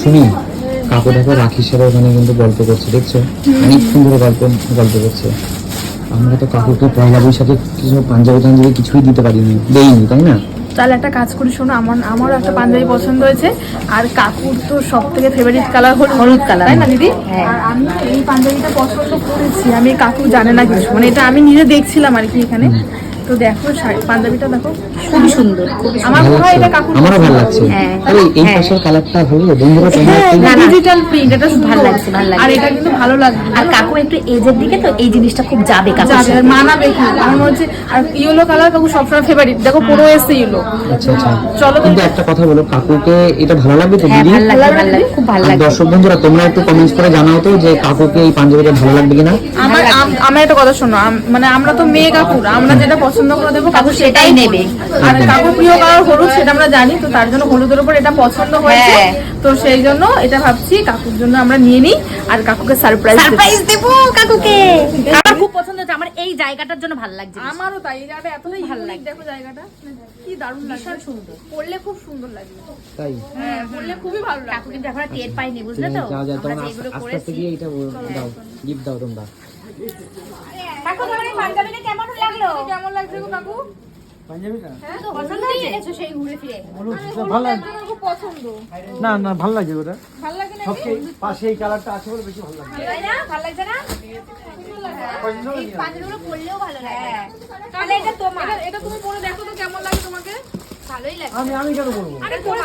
শুনি কাকু দেখো রাখির সাথে ওখানে কিন্তু গল্প করছে দেখছ? অনেকক্ষণ ধরে গল্প গল্প করছে। আমরা তো কাকুকে পয়লা বৈশাখে কিছু পাঞ্জাবি টাঞ্জাবি কিছুই দিতে পারিনি দেইনি তাই না? তাহলে একটা কাজ করি শোনো আমার আমারও একটা পাঞ্জাবি পছন্দ হয়েছে আর কাকুর তো সব থেকে ফেভারিট কালার হল হলুদ কালার তাই না দিদি? আর আমি এই পাঞ্জাবিটা পছন্দ করেছি আমি কাকু জানে না কিছু মানে এটা আমি নিজে দেখছিলাম আর কি এখানে। তো দেখো পাঞ্জাবিটা দেখো খুবই সুন্দর। আমার মনে হয় এটা কাকুর আমারও ভালো লাগছে। হ্যাঁ, এই হ্যাঁ। পাশের কালারটা ভালো বন্ধুরা তোমরা। ডিজিটাল প্রিন্ট এটা ভালো ভালো লাগছে, ভালো লাগছে। আর এটা কিন্তু ভালো লাগবে আর কাকু একটু এজের দিকে তো এই জিনিসটা খুব যাবে কাকু যাবে আর মানাবে কি? আমার মনে হচ্ছে আর ইয়েলো কালার কাকু সবসময় ফেভারিট দেখো পুরো এসে ইয়েলো আচ্ছা আচ্ছা। চলো কিন্তু একটা কথা বলো কাকুকে এটা ভালো লাগবে তো হ্যাঁ দিদি? ভালো লাগবে খুব ভালো লাগবে দর্শক বন্ধুরা তোমরা একটু কমেন্টস করে জানাও তো যে কাকুকে এই পাঞ্জাবিটা ভালো লাগবে কিনা। আমার আমার একটা কথা শোনো আম- মানে আমরা তো মেয়ে কাকুর আমরা যেটা পছন্দ করে দেবো কাকু সেটাই নেবে। আর কাকু প্রিয় কালার হলুদ সেটা আমরা জানি তো তার জন্য হলুদের উপর এটা পছন্দ হয়েছে। হ্যাঁ। তো সেই জন্য এটা ভাবছি কাকুর জন্য আমরা নিয়ে নিই আর কাকুকে সারপ্রাইজ সারপ্রাইজ দেব কাকুকে। আমার খুব পছন্দ হচ্ছে আমার এই জায়গাটার জন্য ভালো লাগছে আমারও তাই জায়গাটা এতটাই ভালো ভালো লাগে দেখো জায়গাটা। কি দারুণ লাগছে। সুন্দর। পড়লে খুব সুন্দর লাগবে তাই? হ্যাঁ পড়লে খুবই ভালো কাকু কিন্তু এখন টের পাইনি বুঝলে তো? তোমরা আস্তে আস্তে গিয়ে এটা দাও গিফট দাও তোমরা। কাকু তোমার এই পাঞ্জাবিটা কেমন কেমন লাগছে গো কাকু? না না ভালো লাগে ওটা। না কালারটা আছে বলে বেশি ভালো লাগে না? না? হ্যাঁ। ভালোই আমি আমি কেন বলব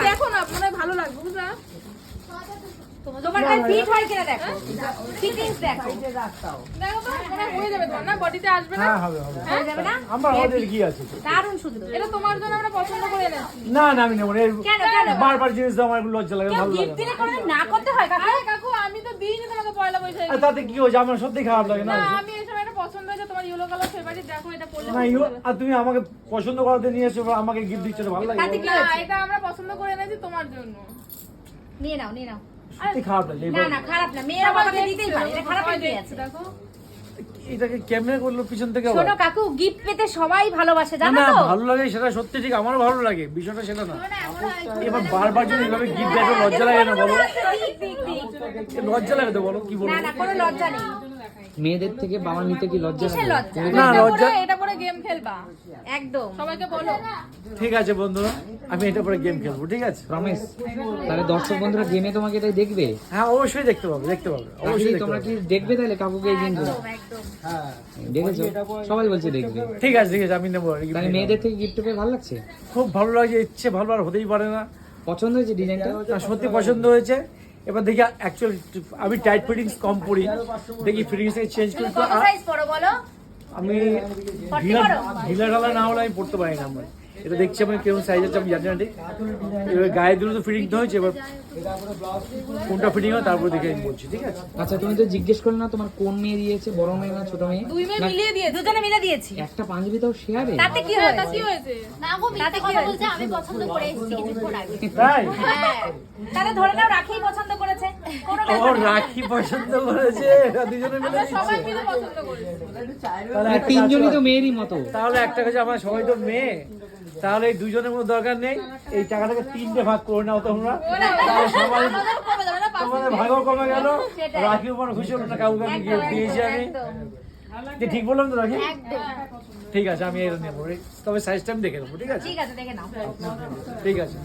দেখো না মনে হয় ভালো লাগবে বুঝলা? তোমার কাছে ফিট হয় কিনা দেখো। ফিটিংস দেখো। দেখো তো মনে হয়ে যাবে তোমার না? বডিতে আসবে না? হ্যাঁ হবে হবে। হয়ে? যাবে না? আমার ওদের কি? আছে? দারুণ সুন্দর। এটা তোমার জন্য আমরা পছন্দ করে এনেছি। না না আমি নেব না। কেন কেন? বারবার জিনিস দাও আমার লজ্জা লাগে ভালো লাগে দিলে কোনোদিন না করতে হয় কাকু? কাকু আমি তো দিইনি তোমাকে পয়লা বৈশাখে। তাতে কি হয়েছে? আমার সত্যি খারাপ লাগে না। আমি এসব একটা পছন্দ হয়েছে তোমার ইয়েলো কালার ফেভারিট দেখো এটা পরলে না ইউ আর তুমি আমাকে পছন্দ করাতে নিয়ে এসো আমাকে গিফট দিচ্ছ ভালো লাগে। কি না এটা আমরা পছন্দ করে এনেছি তোমার জন্য। নিয়ে নাও নিয়ে নাও। সত্যি খারাপ লাগে না না খারাপ না মেয়েরা বাবাকে দিতেই পারে এটা খারাপ হয়ে আছে। দেখো। এটাকে কেমনে করল পিছন থেকে শোনো কাকু গিফট পেতে সবাই ভালোবাসে না জানো তো? ভালো লাগে সেটা সত্যি ঠিক আমারও ভালো লাগে বিষয়টা সেটা না। এবার বারবার যদি এভাবে গিফট দেয় লজ্জা লাগে না বলো? লজ্জা লাগে তো বলো কি বলব? না না কোনো লজ্জা নেই। মেয়েদের থেকে বাবা নিতে কি লজ্জা লাগে? না লজ্জা এটা পরে গেম খেলবা। একদম। সবাইকে বলো। ঠিক আছে বন্ধুরা আমি এটা পরে গেম খেলব ঠিক আছে? রমেশ তাহলে দর্শক বন্ধুরা গেমে তোমাকে এটাই দেখবে? হ্যাঁ অবশ্যই দেখতে পাবে দেখতে পাবে অবশ্যই তোমরা কি দেখবে তাহলে কাকুকে এই একদম হ্যাঁ দেখেছ? সবাই বলছে দেখবে। ঠিক আছে ঠিক আছে আমি নেব তাহলে মেয়েদের থেকে গিফট পেয়ে ভালো লাগছে? খুব ভালো লাগে ইচ্ছে ভালো আর হতেই পারে না। পছন্দ হয়েছে ডিজাইনটা আর সত্যি পছন্দ হয়েছে। এবার দেখি অ্যাকচুয়াল আমি টাইট ফিটিংস কম পরি। দেখি ফিটিংস চেঞ্জ করি। আমি? ঢিলা ঢালা না হলে আমি পড়তে পারি না আমার। এটা দেখছি আমি কেমন সাইজ আছে আমি জানি না ঠিক। এবার গায়ে দুটো তো ফিটিং তো হয়েছে এবার কোনটা ফিটিং হয় তারপর দেখে আমি বলছি ঠিক আছে? আচ্ছা তুমি তো জিজ্ঞেস করলে না তোমার কোন মেয়ে দিয়েছে বড় মেয়ে না ছোট মেয়ে? দুই মেয়ে মিলিয়ে দিয়ে দুজনে মিলে দিয়েছি। একটা পাঞ্জাবি তাও শেয়ারে? তাতে কি হ্যাঁ, হয়েছে? তা কি হয়েছে? না গো তাতে মিথ্যে কথা বলছে আমি পছন্দ করে এসেছি কিছুক্ষণ আগে। তাই? হ্যাঁ তাহলে ধরে নাও রাখি পছন্দ করেছে। ও রাখি পছন্দ করেছে। দুজনে মিলে দিচ্ছে সবাই মিলে পছন্দ করেছি। তাহলে মানে তিনজনই তো মেয়েরই মতো। তাহলে একটা কাছে আমার সবাই তো মেয়ে। তাহলে এই দুজনের কোনো দরকার নেই। এই টাকাটাকে তিনটে ভাগ করে নাও তোমরা। সবাই তোমাদের ভাগও কমে গেল। রাখি উপর খুশি হলো না কাউকে আমি দিয়েছি আমি। ঠিক বললাম তো রাখি? ঠিক আছে আমি এটা নেব। তবে সাইজটা আমি দেখে নেব ঠিক আছে? ঠিক আছে দেখে নাও। ঠিক আছে।